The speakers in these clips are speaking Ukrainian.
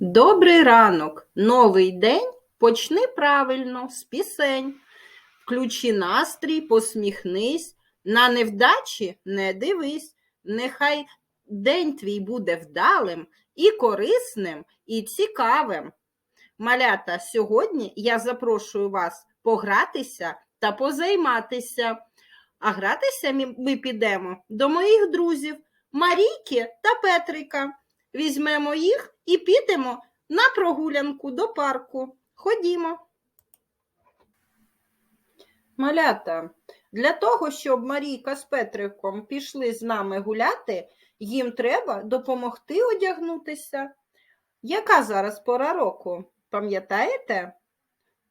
Добрий ранок, новий день. Почни правильно, з пісень. Включи настрій, посміхнись, на невдачі не дивись. Нехай день твій буде вдалим і корисним, і цікавим. Малята, сьогодні я запрошую вас погратися та позайматися. А гратися ми підемо до моїх друзів Марійки та Петрика. Візьмемо їх і підемо на прогулянку до парку. Ходімо. Малята, для того, щоб Марійка з Петриком пішли з нами гуляти, їм треба допомогти одягнутися. Яка зараз пора року? Пам'ятаєте?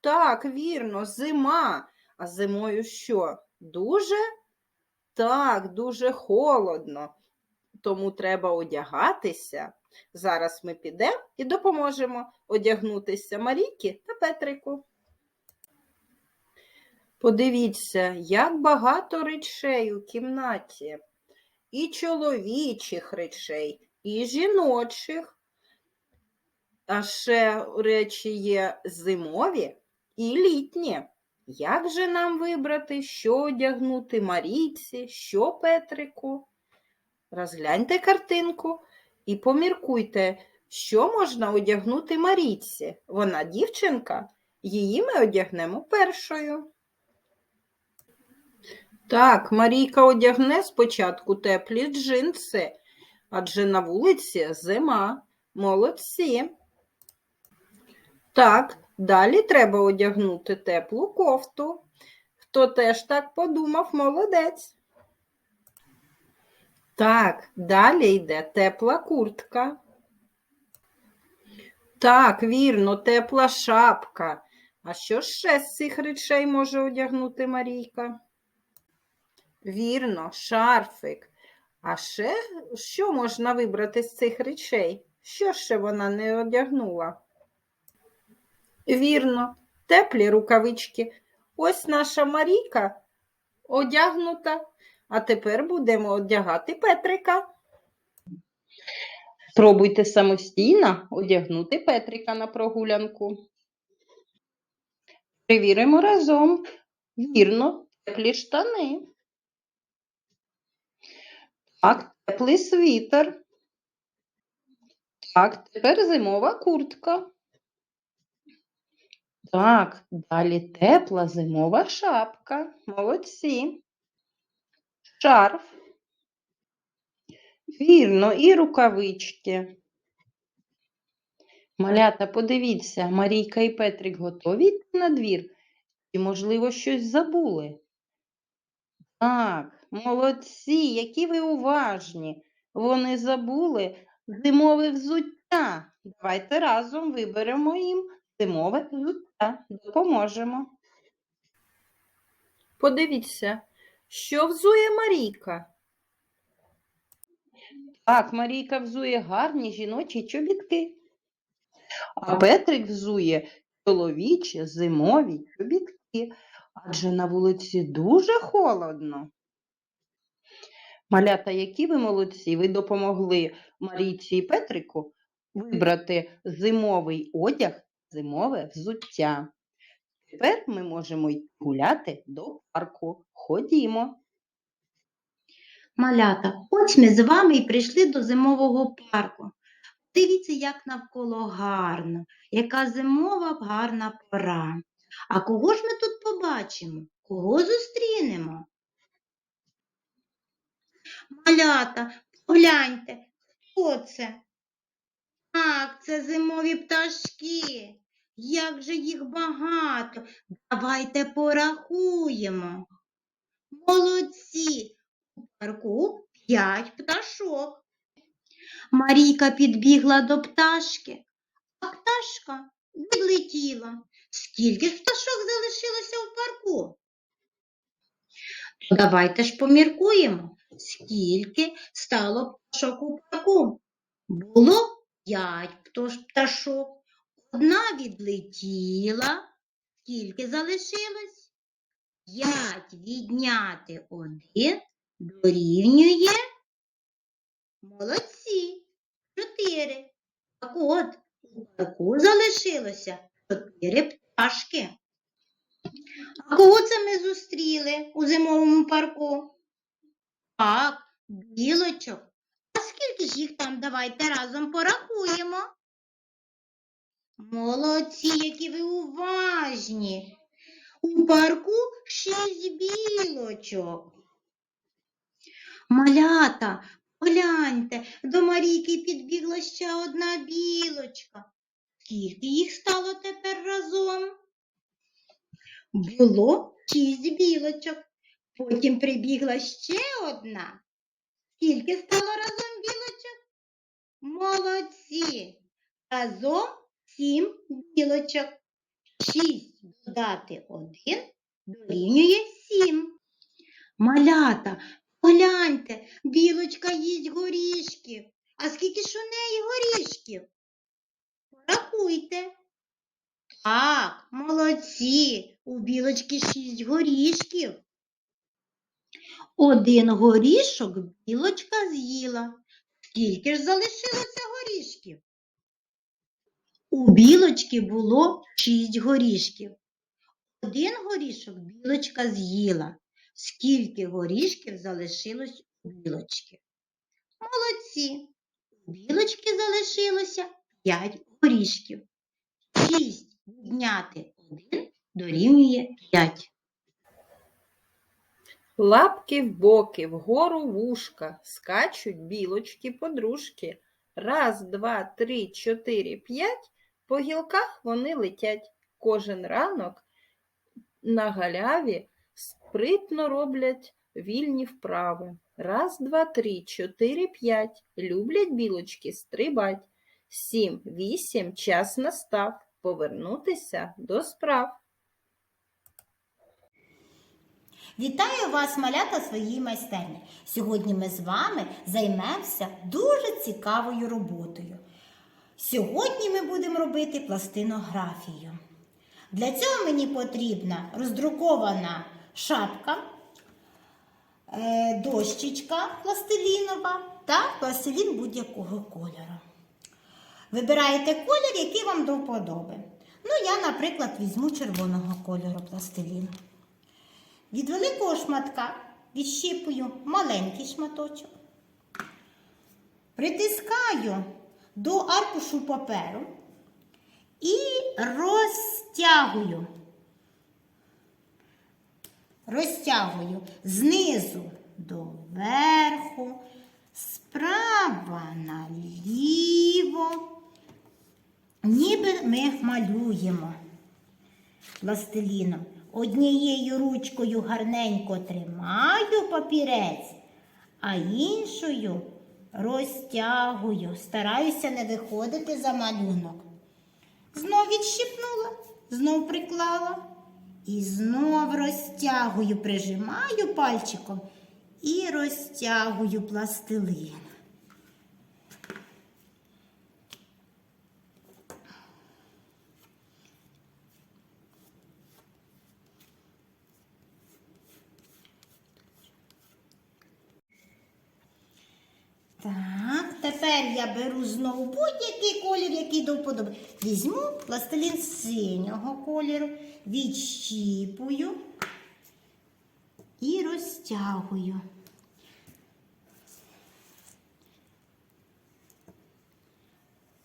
Так, вірно, зима. А зимою що? Дуже? Так, дуже холодно. Тому треба одягатися. Зараз ми підемо і допоможемо одягнутися Марійки та Петрику. Подивіться, як багато речей у кімнаті. І чоловічих речей, і жіночих. А ще речі є зимові і літні. Як же нам вибрати, що одягнути Марійці, що Петрику? Розгляньте картинку і поміркуйте, що можна одягнути Марійці. Вона дівчинка, її ми одягнемо першою. Так, Марійка одягне спочатку теплі джинси, адже на вулиці зима. Молодці. Так, далі треба одягнути теплу кофту. Хто теж так подумав, молодець. Так, далі йде тепла куртка. Так, вірно, тепла шапка. А що ще з цих речей може одягнути Марійка? Вірно, шарфик. А ще що можна вибрати з цих речей? Що ще вона не одягнула? Вірно, теплі рукавички. Ось наша Марійка одягнута. А тепер будемо одягати Петрика. Спробуйте самостійно одягнути Петрика на прогулянку. Перевіримо разом. Вірно, теплі штани. Так, теплий світер. Так, тепер зимова куртка. Так, далі тепла зимова шапка. Молодці. Шарф. Вірно, і рукавички. Малята, подивіться, Марійка і Петрик готові йти на двір? І, можливо, щось забули? Так, молодці, які ви уважні. Вони забули зимове взуття. Давайте разом виберемо їм зимове взуття. Допоможемо. Подивіться, що взує Марійка? Так, Марійка взує гарні жіночі чобітки. А Петрик взує чоловічі зимові чобітки, адже на вулиці дуже холодно. Малята, які ви молодці, ви допомогли Марійці і Петрику вибрати зимовий одяг, зимове взуття. Тепер ми можемо йти гуляти до парку. Ходімо. Малята, ось ми з вами і прийшли до зимового парку. Дивіться, як навколо гарно, яка зимова гарна пора. А кого ж ми тут побачимо? Кого зустрінемо? Малята, погляньте, хто це? Так, це зимові пташки. Як же їх багато. Давайте порахуємо. Молодці. У парку п'ять пташок. Марійка підбігла до пташки, а пташка відлетіла. Скільки ж пташок залишилося в парку? То давайте ж поміркуємо, скільки стало пташок у парку. Було п'ять пташок. Одна відлетіла. Скільки залишилось? П'ять відняти один дорівнює. Молодці. Чотири. Так от, у парку залишилося чотири пташки. А кого це ми зустріли у зимовому парку? Так, білочок. А скільки ж їх там? Давайте разом порахуємо. Молодці, які ви уважні. У парку шість білочок. Малята, гляньте, до Марійки підбігла ще одна білочка. Скільки їх стало тепер разом? Було шість білочок. Потім прибігла ще одна. Скільки стало разом білочок? Молодці. Разом сім білочок. Шість додати один дорівнює сім. Малята, погляньте, білочка їсть горішків. А скільки ж у неї горішків? Порахуйте. Так, молодці, у білочки шість горішків. Один горішок білочка з'їла. Скільки ж залишилося? У білочки було шість горішків. Один горішок білочка з'їла. Скільки горішків залишилось у білочки? Молодці. У білочки залишилося п'ять горішків. Шість відняти один дорівнює п'ять. Лапки в боки, вгору вушка, скачуть білочки подружки. Раз, два, три, чотири, п'ять. По гілках вони летять. Кожен ранок на галяві спритно роблять вільні вправи. Раз, два, три, чотири, п'ять. Люблять білочки стрибать. Сім, вісім, час настав повернутися до справ. Вітаю вас, малята, своїй майстерні. Сьогодні ми з вами займемося дуже цікавою роботою. Сьогодні ми будемо робити пластинографію. Для цього мені потрібна роздрукована шапка, е, дощечка пластилінова та пластилін будь-якого кольору. Вибираєте колір, який вам до вподоби. Ну, я, наприклад, візьму червоного кольору пластилін. Від великого шматка відщипую маленький шматочок, притискаю до аркушу паперу і розтягую. Розтягую знизу до верху, справа наліво, ніби ми малюємо пластиліном. Однією ручкою гарненько тримаю папірець, а іншою розтягую. Стараюся не виходити за малюнок. Знов відщипнула, знов приклала і знов розтягую, прижимаю пальчиком і розтягую пластилин. Так, тепер я беру знову будь-який колір, який до вподоби. Візьму пластилін синього кольору, відщіпую і розтягую.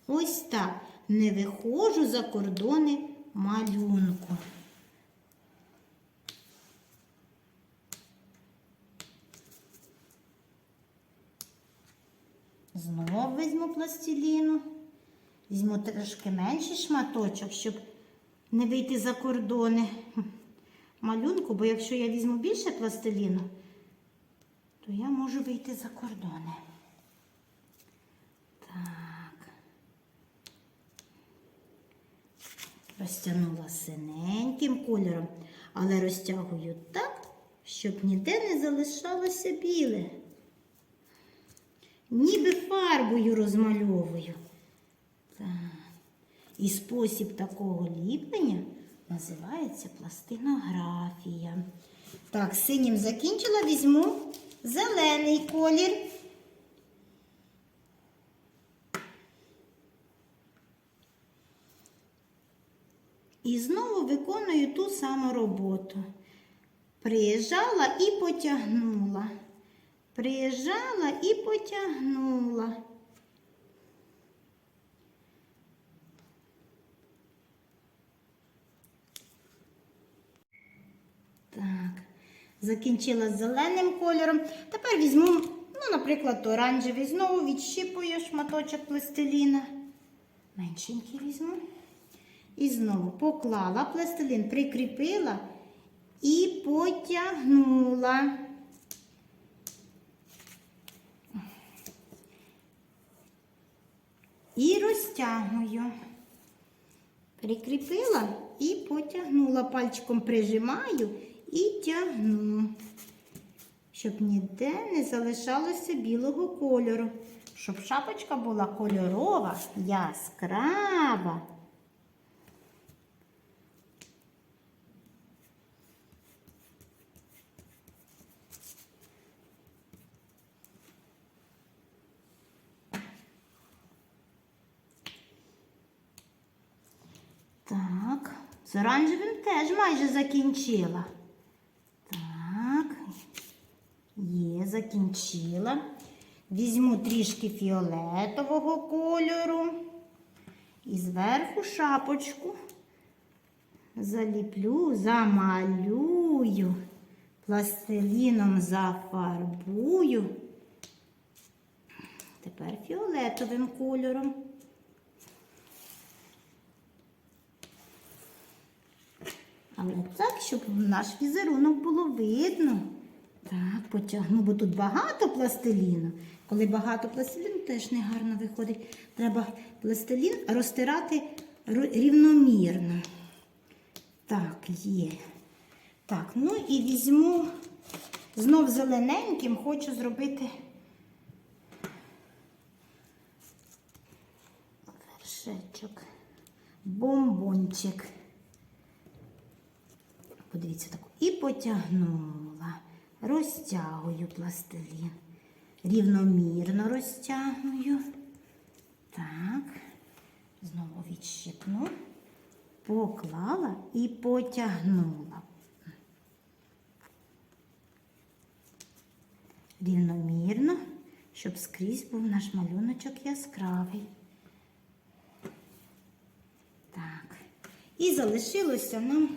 Ось так. Не виходжу за кордони малюнку. Знов візьму пластиліну. Візьму трошки менший шматочок, щоб не вийти за кордони малюнку, бо якщо я візьму більше пластиліну, то я можу вийти за кордони. Так. Розтягнула синеньким кольором, але розтягую так, щоб ніде не залишалося біле ніби фарбою розмальовую. Так. І спосіб такого ліплення називається пластинографія. Так, синім закінчила, візьму зелений колір. І знову виконую ту саму роботу. Приїжджала і потягнула. Приїжджала і потягнула. Так, закінчила з зеленим кольором. Тепер візьму, ну, наприклад, оранжевий. Знову відщипую шматочок пластиліна. Меншенький візьму. І знову поклала пластилін, прикріпила і потягнула. І розтягую. Прикріпила і потягнула. Пальчиком прижимаю і тягну, щоб ніде не залишалося білого кольору, щоб шапочка була кольорова, яскрава. Так, з оранжевим теж майже закінчила. Так, є, закінчила. Візьму трішки фіолетового кольору і зверху шапочку заліплю, замалюю, пластиліном зафарбую. Тепер фіолетовим кольором. Але так, щоб наш візерунок було видно. Так, потягну, бо тут багато пластиліну. Коли багато пластиліну, теж не гарно виходить. Треба пластилін розтирати рівномірно. Так, є. Так, ну і візьму знов зелененьким, хочу зробити вершечок, бомбончик. Подивіться таку. І потягнула. Розтягую пластилін. Рівномірно розтягую. Так. Знову відщипну. Поклала і потягнула. Рівномірно, щоб скрізь був наш малюночок яскравий. Так. І залишилося нам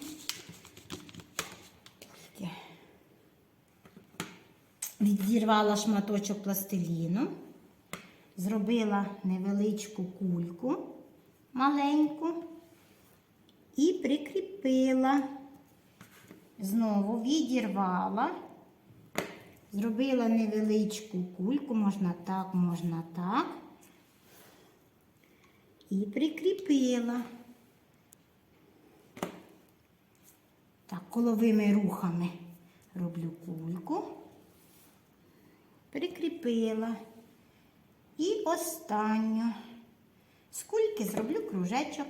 Відірвала шматочок пластиліну, зробила невеличку кульку маленьку і прикріпила. Знову відірвала, зробила невеличку кульку, можна так, можна так. І прикріпила. Так, коловими рухами роблю кульку, прикріпила. І останню. З кульки зроблю кружечок.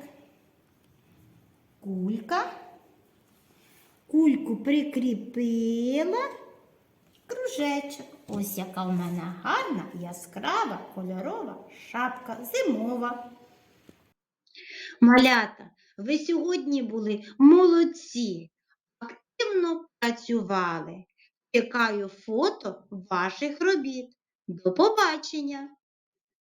Кулька. Кульку прикріпила. Кружечок. Ось яка в мене гарна, яскрава, кольорова шапка зимова. Малята, ви сьогодні були молодці, активно працювали. Чекаю фото ваших робіт. До побачення!